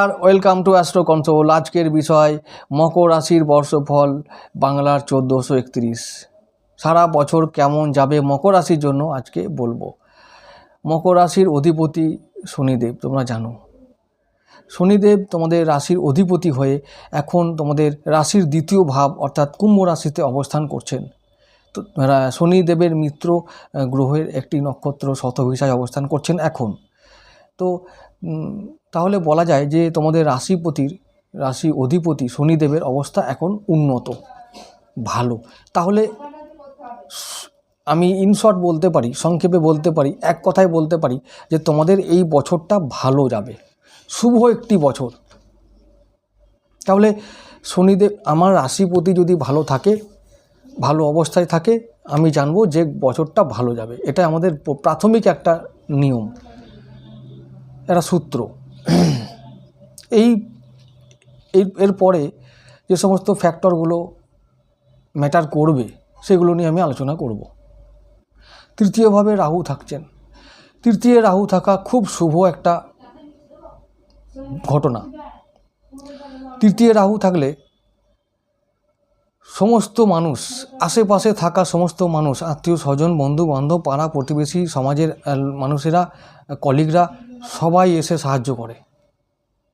নমস্কার, welcome to astro control আজকের বিষয়, মকর রাশির বর্ষফল, বাংলার চোদ্দোশো একত্রিশ। সারা বছর কেমন যাবে মকর রাশির জন্য আজকে বলব। মকর রাশির অধিপতি শনিদেব, তোমরা জানো। শনিদেব তোমাদের রাশির অধিপতি হয়ে এখন তোমাদের রাশির দ্বিতীয় ভাব, অর্থাৎ কুম্ভ রাশিতে অবস্থান করছেন। তো শনিদেবের মিত্র, গ্রহের একটি নক্ষত্র শতভিসায় অবস্থান করছেন এখন। তো তাহলে বলা যায় যে তোমাদের রাশিপতির, রাশি অধিপতি শনিদেবের অবস্থা এখন উন্নত, ভালো। তাহলে আমি ইনশর্ট বলতে পারি, সংক্ষেপে বলতে পারি, এক কথায় বলতে পারি যে তোমাদের এই বছরটা ভালো যাবে, শুভ একটি বছর। তাহলে শনিদেব, আমার রাশিপতি যদি ভালো থাকে, ভালো অবস্থায় থাকে, আমি জানব যে বছরটা ভালো যাবে। এটা আমাদের প্রাথমিক একটা নিয়ম, একটা সূত্র। এই এর পরে যে সমস্ত ফ্যাক্টরগুলো ম্যাটার করবে, সেগুলো নিয়ে আমি আলোচনা করব। তৃতীয়ভাবে রাহু থাকছেন। তৃতীয় রাহু থাকা খুব শুভ একটা ঘটনা। তৃতীয় রাহু থাকলে সমস্ত মানুষ, আশেপাশে থাকা সমস্ত মানুষ, আত্মীয় স্বজন, বন্ধু বান্ধব, পাড়া প্রতিবেশী, সমাজের মানুষেরা কলিগরা সবাই এসে সাহায্য করে।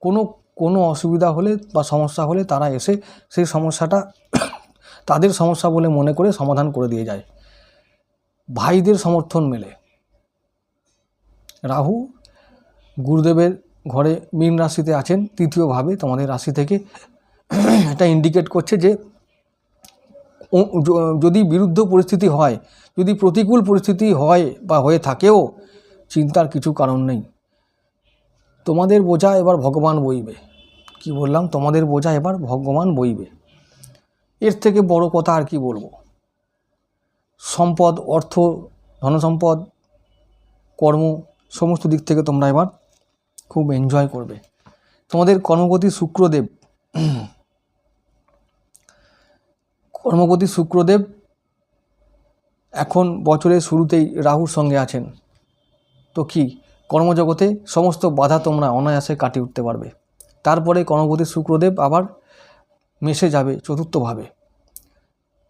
কোনো কোনো অসুবিধা হলে বা সমস্যা হলে তারা এসে সেই সমস্যাটা তাদের সমস্যা বলে মনে করে সমাধান করে দিয়ে যায়। ভাইদের সমর্থন মেলে। রাহু গুরুদেবের ঘরে মীন রাশিতে আছেন, তৃতীয়ভাবে তোমাদের রাশি থেকে এটা ইন্ডিকেট করছে যে যদি বিরুদ্ধ পরিস্থিতি হয়, যদি প্রতিকূল পরিস্থিতি হয় বা হয়ে থাকেও, চিন্তার কিছু কারণ নেই। তোমাদের বোঝা এবার ভগবান বইবে। কি বললাম? তোমাদের বোঝা এবার ভগবান বইবে। এর থেকে বড় কথা আর কি বলব? সম্পদ, অর্থ, ধনসম্পদ, কর্ম, সমস্ত দিক থেকে তোমরা এবার খুব এনজয় করবে। তোমাদের কর্মপতি শুক্রদেব কর্মপতি শুক্রদেব এখন বছরের শুরুতেই রাহুর সঙ্গে আছেন। তো কি, কর্মজগতে সমস্ত বাধা তোমরা অনায়াসে কাটিয়ে উঠতে পারবে। তারপরে কর্মপতি শুক্রদেব আবার মেশে যাবে চতুর্থভাবে।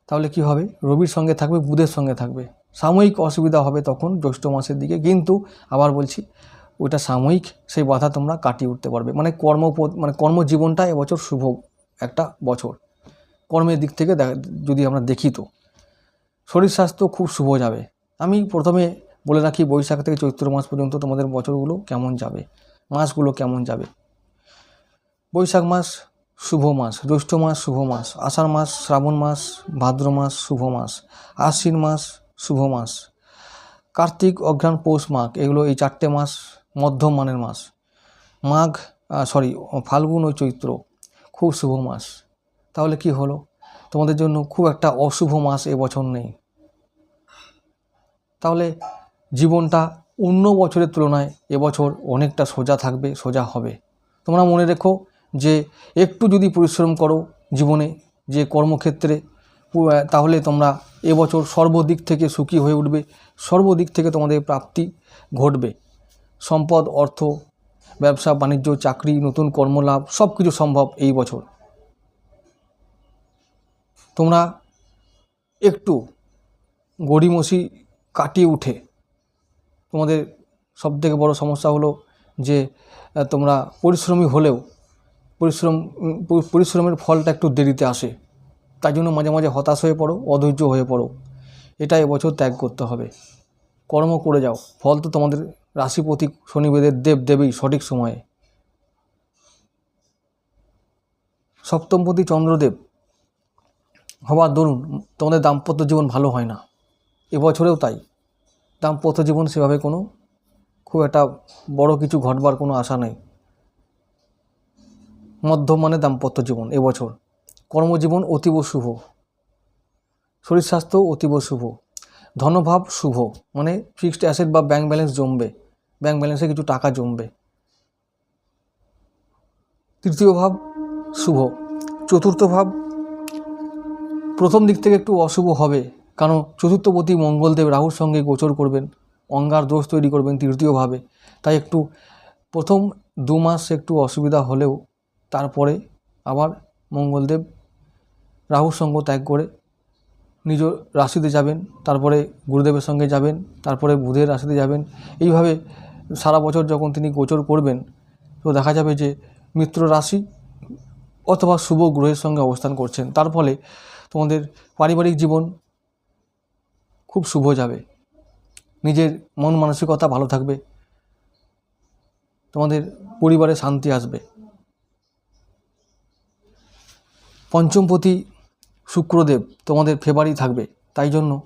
তাহলে কি হবে? রবির সঙ্গে থাকবে, বুধের সঙ্গে থাকবে। সাময়িক অসুবিধা হবে তখন জ্যৈষ্ঠ মাসের দিকে, কিন্তু আবার বলছি, ওইটা সাময়িক, সেই বাধা তোমরা কাটিয়ে উঠতে পারবে। মানে কর্ম মানে কর্মজীবনটা এবছর শুভ একটা বছর। কর্মের দিক থেকে যদি আমরা দেখি তো। শরীর স্বাস্থ্য খুব শুভ যাবে। আমি প্রথমে বলে রাখি, বৈশাখ থেকে চৈত্র মাস পর্যন্ত তোমাদের বছরগুলো কেমন যাবে? মাসগুলো কেমন যাবে? বৈশাখ মাস শুভ মাস, জ্যৈষ্ঠ মাস শুভ মাস, আষাঢ় মাস শ্রাবণ মাস, ভাদ্র মাস শুভ মাস, আশ্বিন মাস শুভ মাস, কার্তিক, অঘ্রাণ, পৌষ, মাঘ, এগুলো এই চারটে মাস মধ্যম মানের মাস। মাঘ সরি ফাল্গুন ও চৈত্র খুব শুভ মাস। তাহলে কি হলো? তোমাদের জন্য খুব একটা অশুভ মাস এবছর নেই। তাহলে জীবনটা অন্য বছরের তুলনায় এবছর অনেকটা সোজা থাকবে, সোজা হবে। তোমরা মনে রেখো যে একটু যদি পরিশ্রম করো জীবনে যে কর্মক্ষেত্রে তাহলে তোমরা এবছর সর্বদিক থেকে সুখী হয়ে উঠবে, সর্বদিক থেকে তোমাদের প্রাপ্তি ঘটবে। সম্পদ, অর্থ, ব্যবসা, বাণিজ্য, চাকরি, নতুন কর্মলাভ সব কিছু সম্ভব এই বছর। তোমরা একটু গড়িমসি কাটিয়ে উঠে। তোমাদের সবথেকে বড় সমস্যা হলো যে তোমরা পরিশ্রমী হলেও পরিশ্রম পরিশ্রমের ফলটা একটু দেরিতে আসে। তাই জন্য মাঝে মাঝে হতাশ হয়ে পড়ো, অধৈর্য হয়ে পড়ো। এটা এবছর ত্যাগ করতে হবে। কর্ম করে যাও। ফল তো তোমাদের রাশিপতি শনিবেদের দেব দেবেই সঠিক সময়ে। সপ্তমপতি চন্দ্রদেব হবার দরুন তোমাদের দাম্পত্য জীবন ভালো হয় না। এবছরেও তাই। দাম্পত্য জীবন সেভাবে কোনো খুব একটা বড় কিছু ঘটবার কোনো আশা নেই। মধ্যম মানে দাম্পত্য জীবন এবছর। কর্মজীবন অতীব শুভ। শরীর স্বাস্থ্য অতীব শুভ। ধনভাব শুভ। মানে ফিক্সড অ্যাসেট বা ব্যাংক ব্যালেন্স জমবে। ব্যাংক ব্যালেন্সে কিছু টাকা জমবে। তৃতীয় ভাব শুভ। চতুর্থ ভাব প্রথম দিক থেকে একটু অশুভ হবে, কারণ চতুর্থপতি মঙ্গলদেব রাহুর সঙ্গে গোচর করবেন, অঙ্গার দোষ তৈরি করবেন তৃতীয়ভাবে। তাই একটু প্রথম দু মাস একটু অসুবিধা হলেও তারপরে আবার মঙ্গলদেব রাহুর সঙ্গ ত্যাগ করে নিজ রাশিতে যাবেন, তারপরে গুরুদেবের সঙ্গে যাবেন, তারপরে বুধের রাশিতে যাবেন। এইভাবে সারা বছর যখন তিনি গোচর করবেন, তো দেখা যাবে যে মিত্র রাশি অথবা শুভ গ্রহের সঙ্গে অবস্থান করছেন। তার ফলে তোমাদের পারিবারিক জীবন খুব শুভ যাবে। নিজের মন মানসিকতা ভালো থাকবে। তোমাদের পরিবারে শান্তি আসবে। পঞ্চমপতি শুক্রদেব তোমাদের ফেভারই থাকবে। তাই জন্য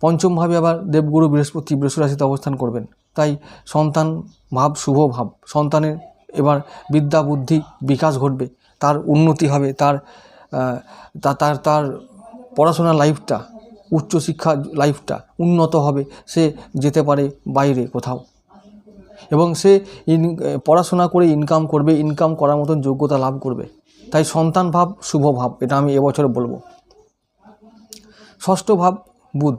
পঞ্চমভাবে আবার দেবগুরু বৃহস্পতি বৃহস্পতি রাশিতে অবস্থান করবেন। তাই সন্তান ভাব, শুভ ভাব। সন্তানের এবার বিদ্যা, বুদ্ধি বিকাশ ঘটবে। তার উন্নতি হবে। তার তার তার পড়াশোনার লাইফটা উচ্চশিক্ষা লাইফটা উন্নত হবে, সে যেতে পারে বাইরে কোথাও। এবং সে ইন পড়াশোনা করে ইনকাম করবে ইনকাম করার মতন যোগ্যতা লাভ করবে। তাই সন্তান ভাব শুভ ভাব, এটা আমি এবছরে বলব। ষষ্ঠ ভাব বুধ।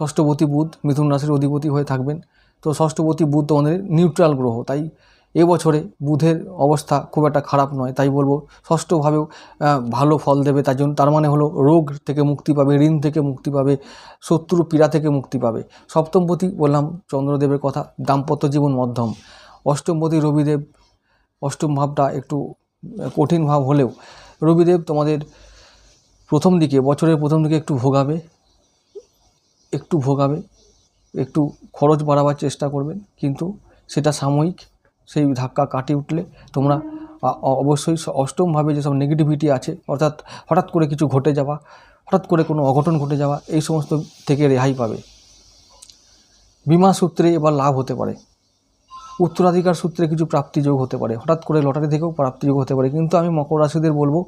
ষষ্ঠপতি বুধ মিথুন রাশির অধিপতি হয়ে থাকবেন। তো ষষ্ঠপতি বুধ তোমাদের নিউট্রাল গ্রহ, তাই এবছরে বুধের অবস্থা খুব একটা খারাপ নয়, তাই বলব। ষষ্ঠভাবেও ভালো ফল দেবে তার জন্য। তার মানে হলো রোগ থেকে মুক্তি পাবে, ঋণ থেকে মুক্তি পাবে, শত্রু পীড়া থেকে মুক্তি পাবে। সপ্তমপতি বললাম, চন্দ্রদেবের কথা, দাম্পত্য জীবন মধ্যম। অষ্টমপতি রবিদেব, অষ্টম ভাবটা একটু কঠিন ভাব হলেও, রবিদেব তোমাদের প্রথম দিকে, বছরের প্রথম দিকে একটু ভোগাবে একটু ভোগাবে, একটু খরচ বাড়াবার চেষ্টা করবেন, কিন্তু সেটা সাময়িক। সেই ধাক্কা কাটিয়ে উঠলে তোমরা অবশ্যই অষ্টমভাবে যেসব নেগেটিভিটি আছে, অর্থাৎ হঠাৎ করে কিছু ঘটে যাওয়া, হঠাৎ করে কোনো অঘটন ঘটে যাওয়া, এই সমস্ত থেকে রেহাই পাবে। বিমা সূত্রে এবার লাভ হতে পারে। উত্তরাধিকার সূত্রে কিছু প্রাপ্তিযোগ হতে পারে। হঠাৎ করে লটারি থেকেও প্রাপ্তিযোগ হতে পারে। কিন্তু আমি মকর রাশিদের বলব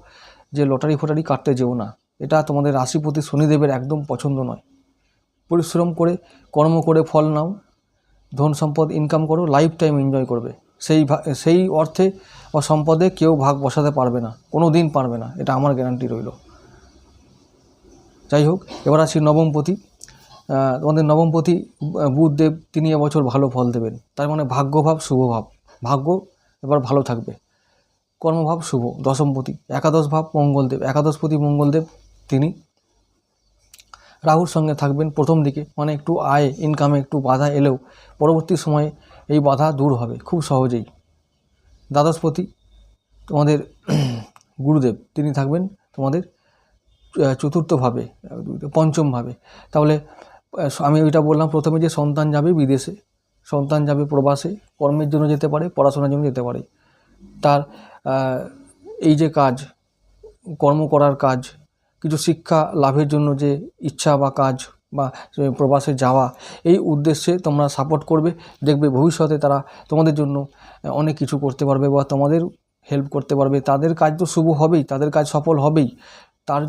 যে, লটারি ফটারি কাটতে যেও না। এটা তোমাদের রাশিপতি শনিদেবের একদম পছন্দ নয়। পরিশ্রম করে, কর্ম করে ফল নাও। ধন সম্পদ ইনকাম করো লাইফ টাইম এনজয় করবে। সেই সেই অর্থে বা সম্পদে কেউ ভাগ বসাতে পারবে না, কোনো দিন পারবে না, এটা আমার গ্যারান্টি রইল। যাই হোক, এবার আসি নবমপতি তোমাদের নবমপতি বুধদেব, তিনি এবছর ভালো ফল দেবেন। তার মানে ভাগ্যভাব শুভভাব। ভাগ্য এবার ভালো থাকবে। কর্মভাব শুভ দশমপতি একাদশ ভাব মঙ্গলদেব। একাদশপতি মঙ্গলদেব, তিনি রাহুর সঙ্গে থাকবেন প্রথম দিকে। মানে একটু আয় ইনকামে একটু বাধা এলেও পরবর্তী সময়ে এই বাধা দূর হবে খুব সহজেই। দ্বাদশপতি, তোমাদের গুরুদেব, তিনি থাকবেন তোমাদের চতুর্থভাবে, পঞ্চমভাবে। তাহলে আমি ওইটা বললাম প্রথমে যে সন্তান যাবে বিদেশে, সন্তান যাবে প্রবাসে, কর্মের জন্য যেতে পারে, পড়াশোনার জন্য যেতে পারে। তার এই যে কাজ, কর্ম করার কাজ, কিছু শিক্ষা লাভের জন্য যে ইচ্ছা বা কাজ বা প্রবাসে যাওয়া, এই উদ্দেশ্যে তোমরা সাপোর্ট করবে, দেখবে ভবিষ্যতে তারা তোমাদের জন্য অনেক কিছু করতে পারবে বা তোমাদের হেল্প করতে পারবে। তাদের কাজ তো শুভ হবেই, তাদের কাজ সফল হবেই। তার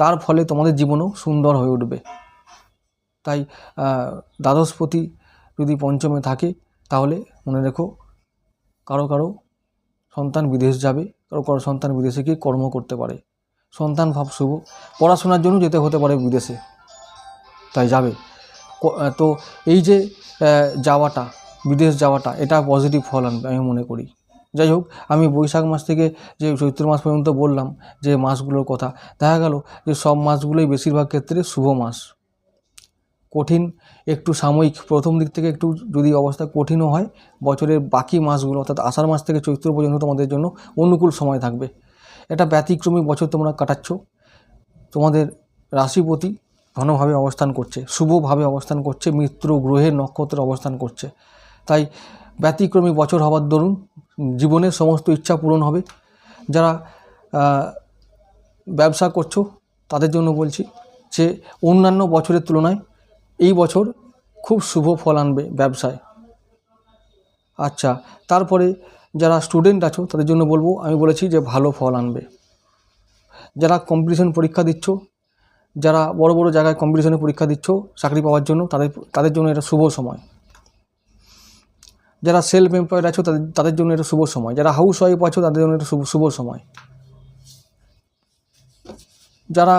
তার ফলে তোমাদের জীবনও সুন্দর হয়ে উঠবে। তাই দ্বাদশপতি যদি পঞ্চমে থাকে, তাহলে মনে রেখো, কারও কারও সন্তান বিদেশ যাবে, কারও কারও সন্তান বিদেশে গিয়ে কর্ম করতে পারে। সন্তান ভাব শুভ। পড়াশোনার জন্য যেতে হতে পারে বিদেশে। তাই যাবে। তো এই যে যাওয়াটা, বিদেশ যাওয়াটা, এটা পজিটিভ ফল আনবে আমি মনে করি। যাই হোক, আমি বৈশাখ মাস থেকে যে চৈত্র মাস পর্যন্ত বললাম যে মাসগুলোর কথা, দেখা গেল যে সব মাসগুলোই বেশিরভাগ ক্ষেত্রে শুভ মাস। কঠিন, একটু সাময়িক, প্রথম দিক থেকে একটু যদি অবস্থা কঠিনও হয়, বছরের বাকি মাসগুলো, অর্থাৎ আষাঢ় মাস থেকে চৈত্র পর্যন্ত তোমাদের জন্য অনুকূল সময় থাকবে। এটা ব্যতিক্রমী বছর তোমরা কাটাচ্ছ। তোমাদের রাশিপতি ঘনভাবে অবস্থান করছে, শুভভাবে অবস্থান করছে, মিত্র গ্রহে নক্ষত্রে অবস্থান করছে। তাই ব্যতিক্রমী বছর হওয়ার দরুন জীবনের সমস্ত ইচ্ছা পূরণ হবে। যারা ব্যবসা করছ, তাদের জন্য বলছি যে, অন্যান্য বছরের তুলনায় এই বছর খুব শুভ ফল আনবে ব্যবসায়। আচ্ছা তারপরে যারা স্টুডেন্ট আছো, তাদের জন্য বলব, আমি বলেছি যে ভালো ফল আনবে। যারা কম্পিটিশন পরীক্ষা দিচ্ছ যারা বড় বড় জায়গায় কম্পিটিশনে পরীক্ষা দিচ্ছ, চাকরি পাওয়ার জন্য, তাদের তাদের জন্য এটা শুভ সময়। যারা সেলফ এমপ্লয়েড আছো, তাদের তাদের জন্য এটা শুভ সময়। যারা হাউস ওয়াইফ আছো, তাদের জন্য এটা শুভ শুভ সময়। যারা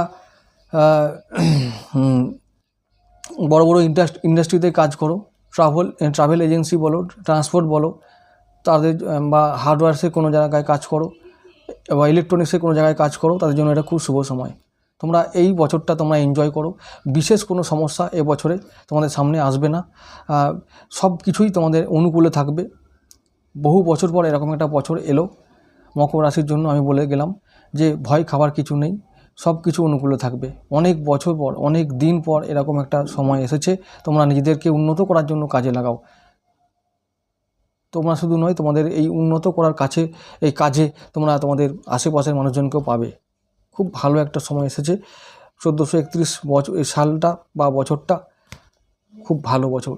বড় বড় ইন্ডাস্ট ইন্ডাস্ট্রিতে কাজ করো ট্রাভেল ট্রাভেল এজেন্সি বলো ট্রান্সপোর্ট বলো, তাদের বা হার্ডওয়্যার্সের কোনো জায়গায় কাজ করো, বা ইলেকট্রনিক্সের কোনো জায়গায় কাজ করো, তাদের জন্য এটা খুব শুভ সময়। তোমরা এই বছরটা তোমরা এনজয় করো। বিশেষ কোনো সমস্যা এ বছরে তোমাদের সামনে আসবে না। সব কিছুই তোমাদের অনুকূলে থাকবে। বহু বছর পর এরকম একটা বছর এলো। মকর রাশির জন্য আমি বলে গেলাম যে, ভয় খাবার কিছু নেই। সব কিছু অনুকূলে থাকবে। অনেক বছর পর, অনেক দিন পর এরকম একটা সময় এসেছে। তোমরা নিজেদেরকে উন্নত করার জন্য কাজে লাগাও। তোমরা শুধু নয়, তোমাদের এই উন্নত করার কাছে, এই কাজে তোমরা তোমাদের আশেপাশের মানুষজনকেও পাবে। খুব ভালো একটা সময় এসেছে। চোদ্দোশো একত্রিশ বছর এই সালটা বা বছরটা খুব ভালো বছর।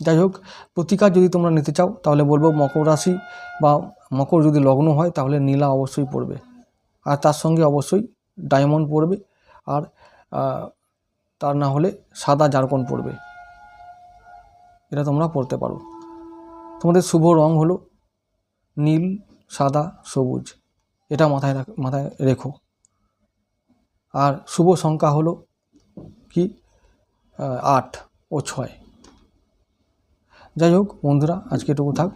যাই হোক, প্রতিকার যদি তোমরা নিতে চাও, তাহলে বলব মকর রাশি বা মকর যদি লগ্ন হয়, তাহলে নীলা অবশ্যই পড়বে। আর তার সঙ্গে অবশ্যই ডায়মন্ড পড়বে। আর তার না হলে সাদা জারকন পড়বে। এটা তোমরা পড়তে পারো। তোমাদের শুভ রং হলো নীল, সাদা, সবুজ। এটা মাথায় রাখ, মাথায় রেখো। আর শুভ সংখ্যা হলো কি? আট ও ছয়। যাই হোক, বন্ধুরা, আজকে এটুকু থাক।